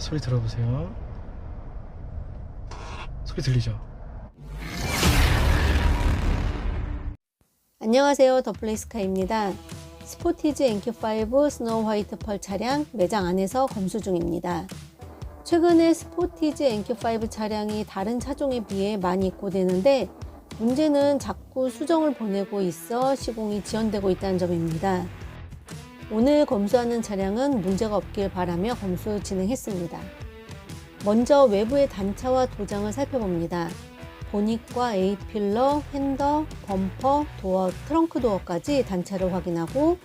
소리 들어보세요. 소리 들리죠? 안녕하세요. 더플레이스카입니다. 스포티지 NQ5 스노우 화이트 펄 차량 매장 안에서 검수 중입니다. 최근에 스포티지 NQ5 차량이 다른 차종에 비해 많이 입고되는데 문제는 자꾸 수정을 보내고 있어 시공이 지연되고 있다는 점입니다. 오늘 검수하는 차량은 문제가 없길 바라며 검수 진행했습니다. 먼저 외부의 단차와 도장을 살펴봅니다. 보닛과 A필러, 핸더, 범퍼, 도어, 트렁크 도어까지 단차를 확인하고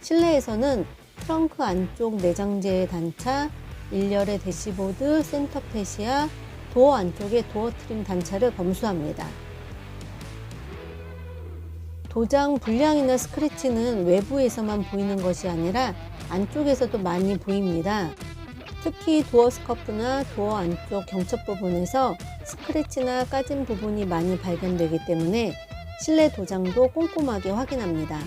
실내에서는 트렁크 안쪽 내장재의 단차, 일렬의 대시보드, 센터 페시아, 도어 안쪽의 도어 트림 단차를 검수합니다. 도장 불량이나 스크래치는 외부에서만 보이는 것이 아니라 안쪽에서도 많이 보입니다. 특히 도어 스커프나 도어 안쪽 경첩 부분에서 스크래치나 까진 부분이 많이 발견되기 때문에 실내 도장도 꼼꼼하게 확인합니다.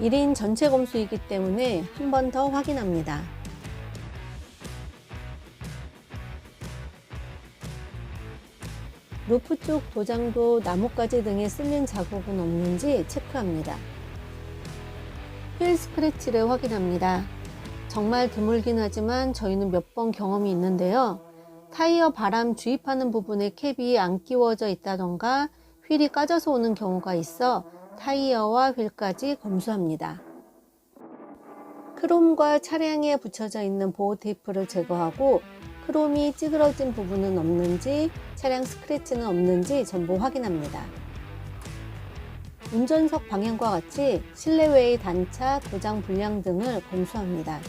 일인 전체 검수이기 때문에 한 번 더 확인합니다. 루프 쪽 도장도 나뭇가지 등에 쓸린 자국은 없는지 체크합니다. 휠 스크래치를 확인합니다. 정말 드물긴 하지만 저희는 몇 번 경험이 있는데요. 타이어 바람 주입하는 부분에 캡이 안 끼워져 있다던가 휠이 까져서 오는 경우가 있어 타이어와 휠까지 검수합니다. 크롬과 차량에 붙여져 있는 보호 테이프를 제거하고 크롬이 찌그러진 부분은 없는지 차량 스크래치는 없는지 전부 확인합니다. 운전석 방향과 같이 실내외의 단차, 도장 불량 등을 검수합니다.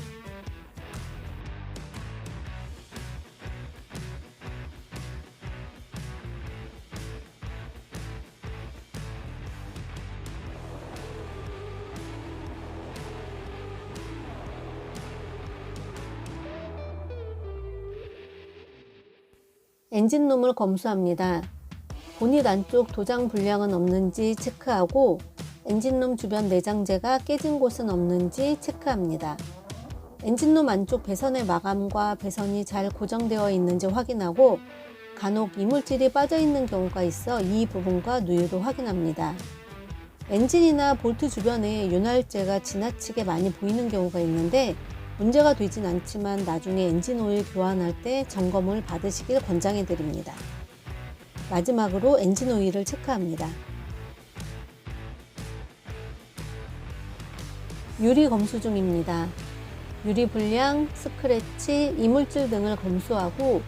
엔진룸을 검수합니다. 보닛 안쪽 도장 불량은 없는지 체크하고 엔진룸 주변 내장재가 깨진 곳은 없는지 체크합니다. 엔진룸 안쪽 배선의 마감과 배선이 잘 고정되어 있는지 확인하고 간혹 이물질이 빠져 있는 경우가 있어 이 부분과 누유도 확인합니다. 엔진이나 볼트 주변에 윤활제가 지나치게 많이 보이는 경우가 있는데 문제가 되진 않지만 나중에 엔진 오일 교환할 때 점검을 받으시길 권장해 드립니다. 마지막으로 엔진 오일을 체크합니다. 유리 검수 중입니다. 유리 불량, 스크래치, 이물질 등을 검수하고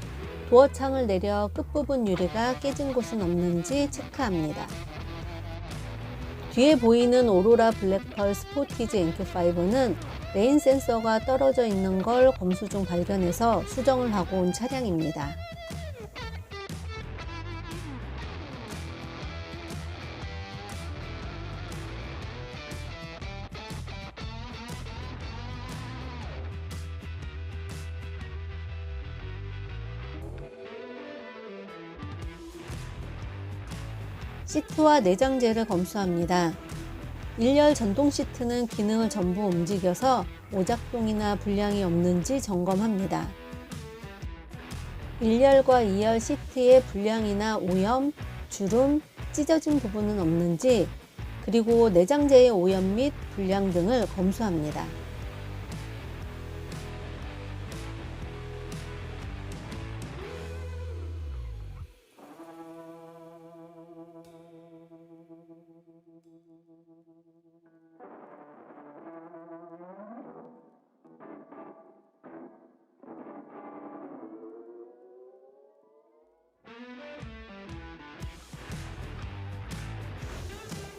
도어 창을 내려 끝부분 유리가 깨진 곳은 없는지 체크합니다. 뒤에 보이는 오로라 블랙펄 스포티지 NQ5는 레인 센서가 떨어져 있는 걸 검수 중 발견해서 수정을 하고 온 차량입니다. 시트와 내장재를 검수합니다. 1열 전동 시트는 기능을 전부 움직여서 오작동이나 불량이 없는지 점검합니다. 1열과 2열 시트에 불량이나 오염, 주름, 찢어진 부분은 없는지 그리고 내장재의 오염 및 불량 등을 검수합니다.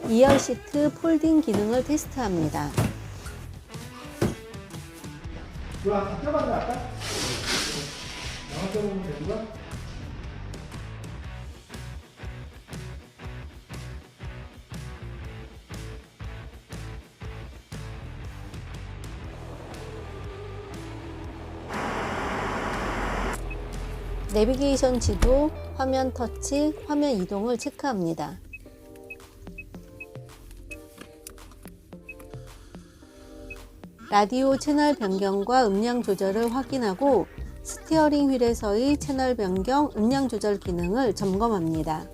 이열 시트 폴딩 기능을 테스트합니다. 내비게이션 지도, 화면 터치, 화면 이동을 체크합니다. 라디오 채널 변경과 음량 조절을 확인하고 스티어링 휠에서의 채널 변경, 음량 조절 기능을 점검합니다.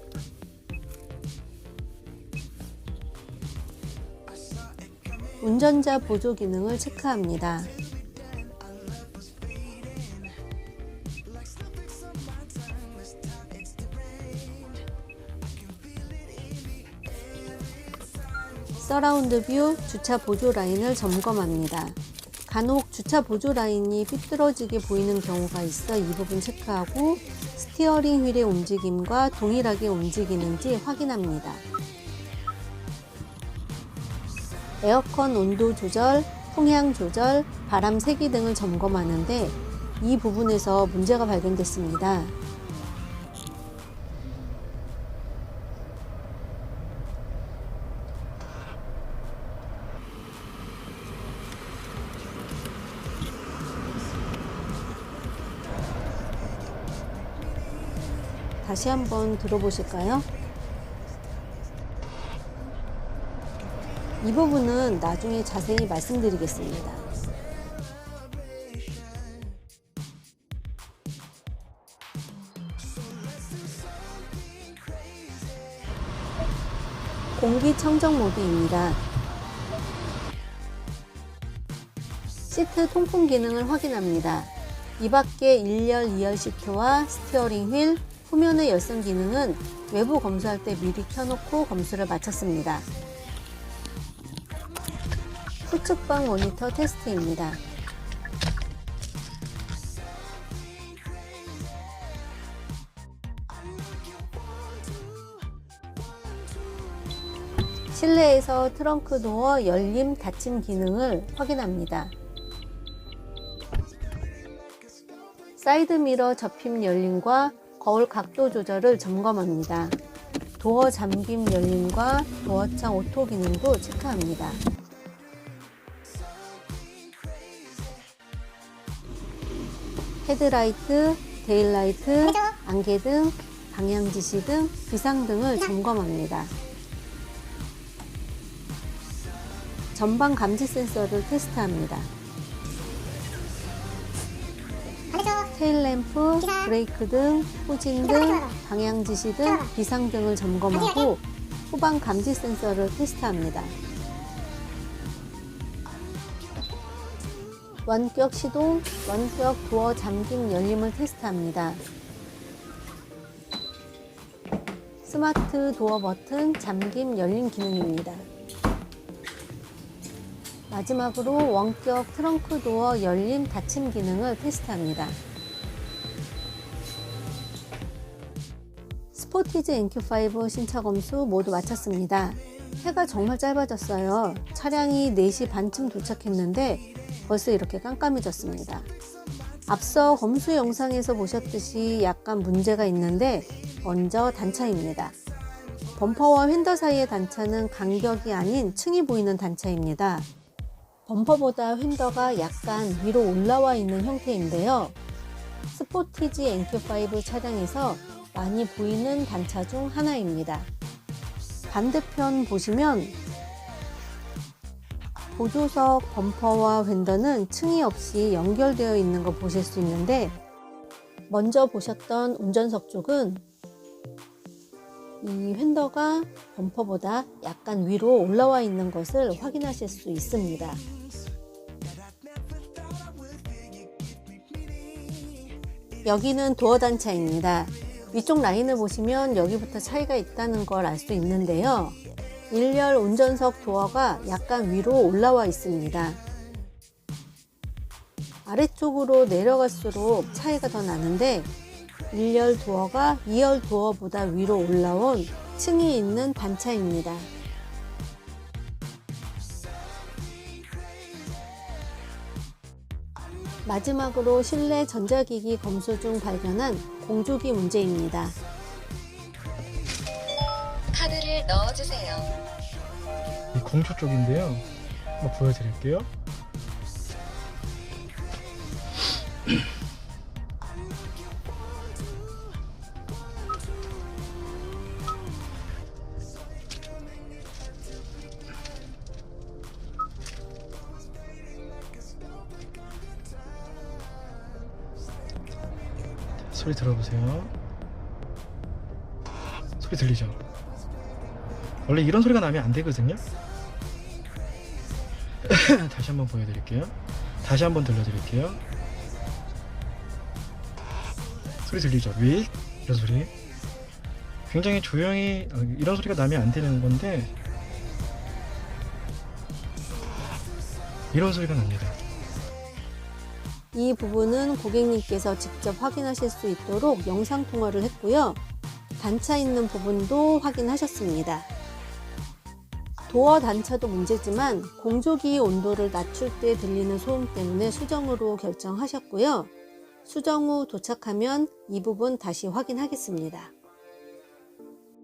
운전자 보조 기능을 체크합니다. 서라운드 뷰 주차 보조 라인을 점검합니다. 간혹 주차 보조 라인이 삐뚤어지게 보이는 경우가 있어 이 부분 체크하고 스티어링 휠의 움직임과 동일하게 움직이는지 확인합니다. 에어컨 온도 조절, 풍향 조절, 바람 세기 등을 점검하는데 이 부분에서 문제가 발견됐습니다. 다시 한번 들어보실까요? 이 부분은 나중에 자세히 말씀드리겠습니다. 공기청정 모드입니다. 시트 통풍 기능을 확인합니다. 이 밖에 1열, 2열 시트와 스티어링 휠, 후면의 열선 기능은 외부 검수할 때 미리 켜놓고 검수를 마쳤습니다. 후측방 모니터 테스트입니다. 실내에서 트렁크 도어 열림 닫힘 기능을 확인합니다. 사이드 미러 접힘 열림과 거울 각도 조절을 점검합니다. 도어 잠김 열림과 도어창 오토 기능도 체크합니다. 헤드라이트, 데일라이트, 안개등, 방향지시 등 비상등을 점검합니다. 전방 감지 센서를 테스트합니다. 테일램프, 브레이크 등, 후진 등, 방향 지시 등 비상 등을 점검하고 후방 감지 센서를 테스트합니다. 원격 시동, 원격 도어 잠김 열림을 테스트합니다. 스마트 도어 버튼 잠김 열림 기능입니다. 마지막으로 원격 트렁크 도어 열림 닫힘 기능을 테스트합니다. 포티지 NQ5 신차 검수 모두 마쳤습니다. 해가 정말 짧아졌어요. 차량이 4시 반쯤 도착했는데 벌써 이렇게 깜깜해졌습니다. 앞서 검수 영상에서 보셨듯이 약간 문제가 있는데 먼저 단차입니다. 범퍼와 휀더 사이의 단차는 간격이 아닌 층이 보이는 단차입니다. 범퍼보다 휀더가 약간 위로 올라와 있는 형태인데요. 스포티지 NQ5 차량에서 많이 보이는 단차 중 하나입니다. 반대편 보시면 보조석 범퍼와 휀더는 층이 없이 연결되어 있는 거 보실 수 있는데 먼저 보셨던 운전석 쪽은 이 휀더가 범퍼보다 약간 위로 올라와 있는 것을 확인하실 수 있습니다. 여기는 도어 단차입니다. 위쪽 라인을 보시면 여기부터 차이가 있다는 걸 알 수 있는데요. 1열 운전석 도어가 약간 위로 올라와 있습니다. 아래쪽으로 내려갈수록 차이가 더 나는데 1열 도어가 2열 도어보다 위로 올라온 층이 있는 단차입니다. 마지막으로 실내 전자기기 검수 중 발견한 공조기 문제입니다. 카드를 넣어주세요. 이 공조 쪽인데요. 한번 보여드릴게요. 소리 들어보세요. 소리 들리죠? 원래 이런 소리가 나면 안 되거든요. 다시 한번 보여드릴게요. 다시 한번 들려드릴게요. 소리 들리죠? 위 이런 소리. 굉장히 조용히 어, 이런 소리가 나면 안 되는 건데 이런 소리가 납니다. 이 부분은 고객님께서 직접 확인하실 수 있도록 영상 통화를 했고요. 단차 있는 부분도 확인하셨습니다. 도어 단차도 문제지만 공조기 온도를 낮출 때 들리는 소음 때문에 수정으로 결정하셨고요. 수정 후 도착하면 이 부분 다시 확인하겠습니다.